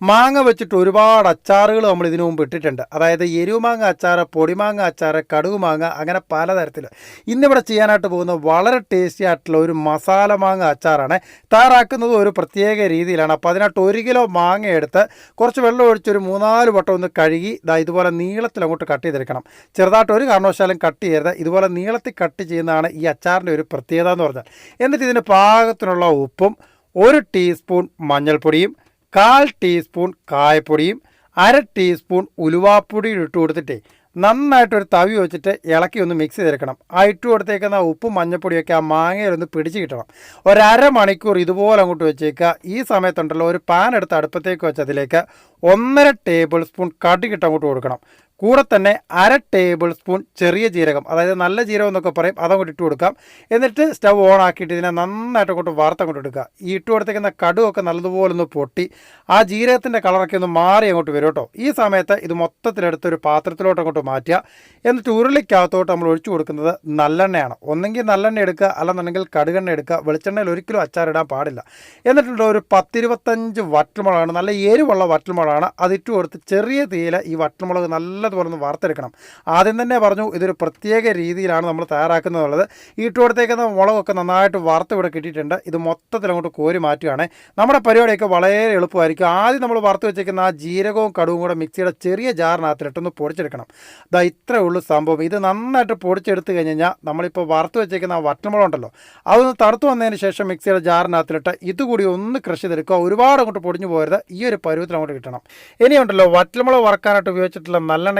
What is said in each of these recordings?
മാങ്ങ വെച്ചിട്ട് ഒരുപാട് അച്ചാറുകൾ നമ്മൾ ഇതിനു മുമ്പ് ഇട്ടിട്ടുണ്ട്. അതായത് എരുമാങ്ങ അച്ചാറ് പൊടിമാങ്ങ അച്ചാറ് കടുകുമാങ്ങ അങ്ങനെ പലതരത്തിൽ. ഇന്നിവിടെ ചെയ്യാനായിട്ട് പോകുന്ന വളരെ ടേസ്റ്റി ആയിട്ടുള്ള ഒരു മസാല മാങ്ങ അച്ചാറാണ്. തയ്യാറാക്കുന്നത് ഒരു പ്രത്യേക രീതിയിലാണ്. അപ്പോൾ അതിനകത്ത് ഒരു കിലോ മാങ്ങ എടുത്ത് കുറച്ച് വെള്ളം ഒഴിച്ച് ഒരു മൂന്നാൽ വട്ടം ഒന്ന് കഴുകി ഇതാ ഇതുപോലെ നീളത്തിൽ അങ്ങോട്ട് കട്ട് ചെയ്തെടുക്കണം. ചെറുതായിട്ട് ഒരു കാരണവശാലും കട്ട് ചെയ്യരുത്. ഇതുപോലെ നീളത്തിൽ കട്ട് ചെയ്യുന്നതാണ് ഈ അച്ചാറിന്റെ ഒരു പ്രത്യേകത എന്ന് പറഞ്ഞാൽ. എന്നിട്ട് ഇതിന് പാകത്തിനുള്ള ഉപ്പും ഒരു ടീസ്പൂൺ മഞ്ഞൾപ്പൊടിയും കാൽ ടീസ്പൂൺ കായപ്പൊടിയും അര ടീസ്പൂൺ ഉലുവാപ്പൊടിയും ഇട്ട് കൊടുത്തിട്ട് നന്നായിട്ടൊരു തവി വെച്ചിട്ട് ഇളക്കി ഒന്ന് മിക്സ് ചെയ്തെടുക്കണം. ആ ഇട്ട് കൊടുത്തേക്കുന്ന ഉപ്പും മഞ്ഞപ്പൊടിയൊക്കെ ആ മാങ്ങയിലൊന്ന് പിടിച്ച് കിട്ടണം. ഒരര മണിക്കൂർ ഇതുപോലെ അങ്ങോട്ട് വെച്ചേക്കുക. ഈ സമയത്തുണ്ടല്ലോ ഒരു പാൻ എടുത്ത് അടുപ്പത്തേക്ക് വെച്ച് അതിലേക്ക് ഒന്നര ടേബിൾ സ്പൂൺ കടുകിട്ട് അങ്ങോട്ട് കൊടുക്കണം. കൂടെ തന്നെ അര ടേബിൾ സ്പൂൺ ചെറിയ ജീരകം അതായത് നല്ല ജീരകം എന്നൊക്കെ പറയും അതങ്ങോട്ട് ഇട്ട് കൊടുക്കാം. എന്നിട്ട് സ്റ്റവ് ഓൺ ആക്കിയിട്ട് ഇതിനെ നന്നായിട്ട് അങ്ങോട്ട് കൊണ്ട് എടുക്കുക. ഈ ഇട്ട് കൊടുത്തേക്കുന്ന കടുവൊക്കെ നല്ലതുപോലെ ഒന്ന് പൊട്ടി ആ ജീരകത്തിന്റെ കളറൊക്കെ ഒന്ന് മാറി അങ്ങോട്ട് വരും കേട്ടോ. ഈ സമയത്ത് ഇത് മൊത്തത്തിലെടുത്ത് ഒരു പാത്രത്തിലോട്ട് അങ്ങോട്ട് മാറ്റുക. എന്നിട്ട് ഉരുളിക്കകത്തോട്ട് നമ്മൾ ഒഴിച്ചു കൊടുക്കുന്നത് നല്ലെണ്ണയാണ്. ഒന്നെങ്കിൽ നല്ലെണ്ണ എടുക്കുക അല്ലെന്നുണ്ടെങ്കിൽ കടുകെണ്ണ എടുക്കുക. വെളിച്ചെണ്ണയിൽ ഒരിക്കലും അച്ചാറിടാൻ പാടില്ല. എന്നിട്ടുണ്ട് ഒരു പത്തിരുപത്തഞ്ച് വറ്റൽമുളകാണ് നല്ല എരിവുള്ള വറ്റൽമുളകാണ്. അതിട്ട് കൊടുത്ത് ചെറിയ തീയിൽ ഈ വറ്റൽമുളക് നല്ലതുപോലെ ഒന്ന് വാർത്തെടുക്കണം ആദ്യം തന്നെ പറഞ്ഞു ഇതൊരു പ്രത്യേക രീതിയിലാണ് നമ്മൾ തയ്യാറാക്കുന്നതുള്ളത്. ഇട്ട് കൊടുത്തേക്കുന്ന മുളകൊക്കെ നന്നായിട്ട് വറുത്ത് ഇവിടെ കിട്ടിയിട്ടുണ്ട്. ഇത് മൊത്തത്തിൽ അങ്ങോട്ട് കോരി മാറ്റുകയാണ്. നമ്മുടെ പരിപാടിയൊക്കെ വളരെ എളുപ്പമായിരിക്കും. ആദ്യം നമ്മൾ വറുത്ത് വെച്ചേക്കുന്ന ആ ജീരകവും കടുവും കൂടെ മിക്സിയുടെ ചെറിയ ജാറിനകത്തിലിട്ടൊന്ന് പൊടിച്ചെടുക്കണം. ഇതാ ഇത്രേ ഉള്ളൂ സംഭവം. ഇത് നന്നായിട്ട് പൊടിച്ചെടുത്ത് കഴിഞ്ഞ് കഴിഞ്ഞാൽ നമ്മളിപ്പോൾ വറുത്ത് വെച്ചേക്കുന്ന ആ വട്ടമുളം ഉണ്ടല്ലോ അതൊന്ന് തണുത്തു വന്നതിന് ശേഷം മിക്സിയുടെ ജാറിനകത്തിലിട്ട് ഇതുകൂടി ഒന്ന് കൃഷി ചെയ്തെടുക്കുക. ഒരുപാട് അങ്ങോട്ട് പൊടിഞ്ഞു പോയത് ഈ ഒരു പരുവത്തിൽ അങ്ങോട്ട് കിട്ടണം. ഇനിയുണ്ടല്ലോ വറ്റൽമുളക് വറക്കാനായിട്ട് ഉപയോഗിച്ചിട്ടുള്ള നല്ലെണ്ണയ്ക്കകത്തോട്ട്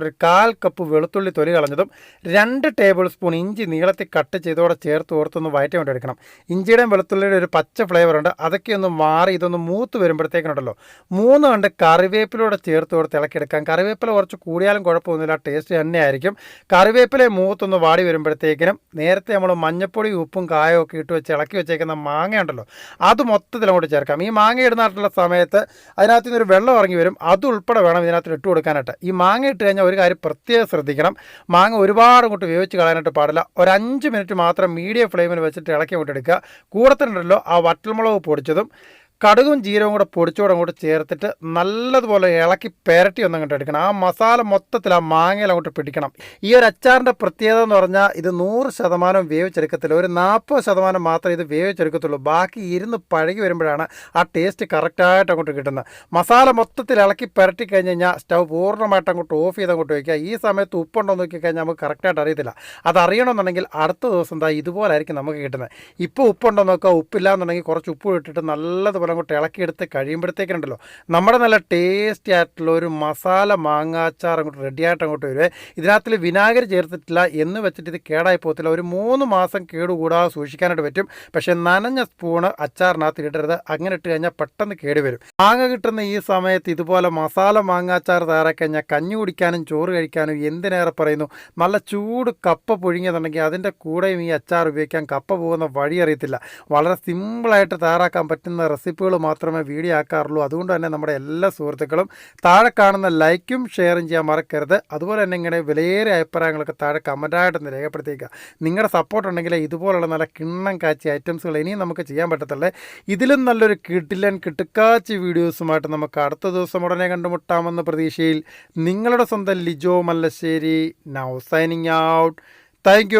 ഒരു കാൽ കപ്പ് വെളുത്തുള്ളി തൊലി കളഞ്ഞതും രണ്ട് ടേബിൾ സ്പൂൺ ഇഞ്ചി നീളത്തിൽ കട്ട് ചെയ്തോടെ ചേർത്ത് ഓർത്തൊന്ന് വയറ്റി കൊണ്ട് എടുക്കണം. ഇഞ്ചിയുടെയും വെളുത്തുള്ളിയുടെ ഒരു പച്ച ഫ്ലേവർ ഉണ്ട്. അതൊക്കെ ഒന്ന് മാറി ഇതൊന്ന് മൂത്ത് വരുമ്പോഴത്തേക്കിനുണ്ടല്ലോ. മൂന്ന് കണ്ട് കറിവേപ്പിലൂടെ ചേർത്ത് ഓർത്ത് ഇളക്കിയെടുക്കാം. കറിവേപ്പില കുറച്ച് കൂടിയാലും കുഴപ്പമൊന്നുമില്ല. ടേസ്റ്റ് തന്നെയായിരിക്കും. കറിവേപ്പില മൂത്തൊന്ന് വാടി വരുമ്പോഴത്തേക്കിനും നേരത്തെ നമ്മൾ മഞ്ഞപ്പൊടി ഉപ്പും കായവും ഒക്കെ ഇട്ട് വെച്ച് ഇളക്കി വെച്ചേക്കുന്ന മാങ്ങ ഉണ്ടല്ലോ. അത് മൊത്തത്തിൽ അങ്ങോട്ട് ചേർക്കാം. ഈ മാങ്ങ ഇടുന്നിട്ടുള്ള സമയത്ത് അതിനകത്ത് നിന്നൊരു വെള്ളം ഇറങ്ങി വരും. അതുൾപ്പെടെ വേണം ഇതിനകത്ത് ഇട്ട് കൊടുക്കാനായിട്ട്. ഈ മാങ്ങ ഇട്ട് കഴിഞ്ഞാൽ ഒരു കാര്യം പ്രത്യേകം ശ്രദ്ധിക്കണം. മാങ്ങ ഒരുപാട് അങ്ങോട്ട് വേവിച്ച് കളയാനായിട്ട് പാടില്ല. ഒരു അഞ്ച് മിനിറ്റ് മാത്രം മീഡിയം ഫ്ലെയിമിൽ വെച്ചിട്ട് ഇളക്കി അങ്ങോട്ട് എടുക്കുക. കൂടത്തിനുണ്ടല്ലോ ആ വറ്റൽമുളക് പൊടിച്ചതും. കടുകും ജീരവും കൂടെ പൊടിച്ചോടും അങ്ങോട്ട് ചേർത്തിട്ട് നല്ലതുപോലെ ഇളക്കി പെരട്ടി ഒന്ന് അങ്ങോട്ട് എടുക്കണം. ആ മസാല മൊത്തത്തിൽ ആ മാങ്ങയിൽ അങ്ങോട്ട് പിടിക്കണം. ഈ ഒരു അച്ചാറിന്റെ പ്രത്യേകത എന്ന് പറഞ്ഞാൽ ഇത് നൂറ് ശതമാനം വേവിച്ചെടുക്കത്തില്ല. ഒരു നാൽപ്പത് ശതമാനം മാത്രമേ ഇത് വേവിച്ചെടുക്കത്തുള്ളൂ. ബാക്കി ഇരുന്ന് പഴകി വരുമ്പോഴാണ് ആ ടേസ്റ്റ് കറക്റ്റായിട്ട് അങ്ങോട്ട് കിട്ടുന്നത്. മസാല മൊത്തത്തിൽ ഇളക്കി പെരട്ടി കഴിഞ്ഞ് കഴിഞ്ഞാൽ സ്റ്റൗ പൂർണമായിട്ട് അങ്ങോട്ട് ഓഫ് ചെയ്ത് അങ്ങോട്ട് വയ്ക്കുക ഈ സമയത്ത് ഉപ്പുണ്ടോ എന്ന് കഴിഞ്ഞാൽ നമുക്ക് കറക്റ്റായിട്ട് അറിയത്തില്ല. അത് അറിയണമെന്നുണ്ടെങ്കിൽ അടുത്ത ദിവസം എന്താ ഇതുപോലായിരിക്കും നമുക്ക് കിട്ടുന്നത്. ഇപ്പോൾ ഉപ്പുണ്ടോ നോക്കുക. ഉപ്പില്ല എന്നുണ്ടെങ്കിൽ കുറച്ച് ഉപ്പ് ഇട്ടിട്ട് നല്ലതുപോലെ അങ്ങോട്ട് ഇളക്കിയെടുത്ത് കഴിയുമ്പോഴത്തേക്കുണ്ടല്ലോ നമ്മുടെ നല്ല ടേസ്റ്റി ആയിട്ടുള്ള ഒരു മസാല മാങ്ങാച്ചാർ അങ്ങോട്ട് റെഡിയായിട്ട് അങ്ങോട്ട് വരുവേ ഇതിനകത്തിൽ വിനാഗിരി ചേർത്തിട്ടില്ല എന്ന് വെച്ചിട്ട് ഇത് കേടായി പോകത്തില്ല. ഒരു മൂന്ന് മാസം കേടുകൂടാതെ സൂക്ഷിക്കാനായിട്ട് പറ്റും. പക്ഷേ നനഞ്ഞ സ്പൂണ് അച്ചാറിനകത്ത് ഇടരുത്. അങ്ങനെ ഇട്ട് കഴിഞ്ഞാൽ പെട്ടെന്ന് കേട് വരും മാങ്ങ കിട്ടുന്ന ഈ സമയത്ത് ഇതുപോലെ മസാല മാങ്ങാച്ചാർ തയ്യാറാക്കി കഴിഞ്ഞാൽ കഞ്ഞി കുടിക്കാനും ചോറ് കഴിക്കാനും എന്തിനേറെ പറയുന്നു? നല്ല ചൂട് കപ്പ പുഴുങ്ങിയതുണ്ടെങ്കിൽ അതിന്റെ കൂടെയും ഈ അച്ചാർ ഉപയോഗിക്കാൻ കപ്പ പോകുന്ന വഴി അറിയത്തില്ല. വളരെ സിമ്പിളായിട്ട് തയ്യാറാക്കാൻ പറ്റുന്ന റെസിപ്പികൾ മാത്രമേ വീഡിയോ ആക്കാറുള്ളൂ. അതുകൊണ്ട് തന്നെ നമ്മുടെ എല്ലാ സുഹൃത്തുക്കളും താഴെ കാണുന്ന ലൈക്കും ഷെയറും ചെയ്യാൻ മറക്കരുത്. അതുപോലെ തന്നെ ഇങ്ങനെ വിലയേറിയ അഭിപ്രായങ്ങളൊക്കെ താഴെ കമന്റായിട്ടൊന്ന് രേഖപ്പെടുത്തിയേക്കുക. നിങ്ങളുടെ സപ്പോർട്ട് ഉണ്ടെങ്കിൽ ഇതുപോലുള്ള നല്ല കിണ്ണം കാച്ചി ഐറ്റംസുകൾ ഇനിയും നമുക്ക് ചെയ്യാൻ പറ്റത്തുള്ളേ. ഇതിലും നല്ലൊരു കിട്ടില്ലൻ കിട്ടുക്കാച്ചി വീഡിയോസുമായിട്ട് നമുക്ക് അടുത്ത ദിവസം ഉടനെ കണ്ടുമുട്ടാമെന്ന പ്രതീക്ഷയിൽ നിങ്ങളുടെ സ്വന്തം Lijo Mallasseri. Now signing out thank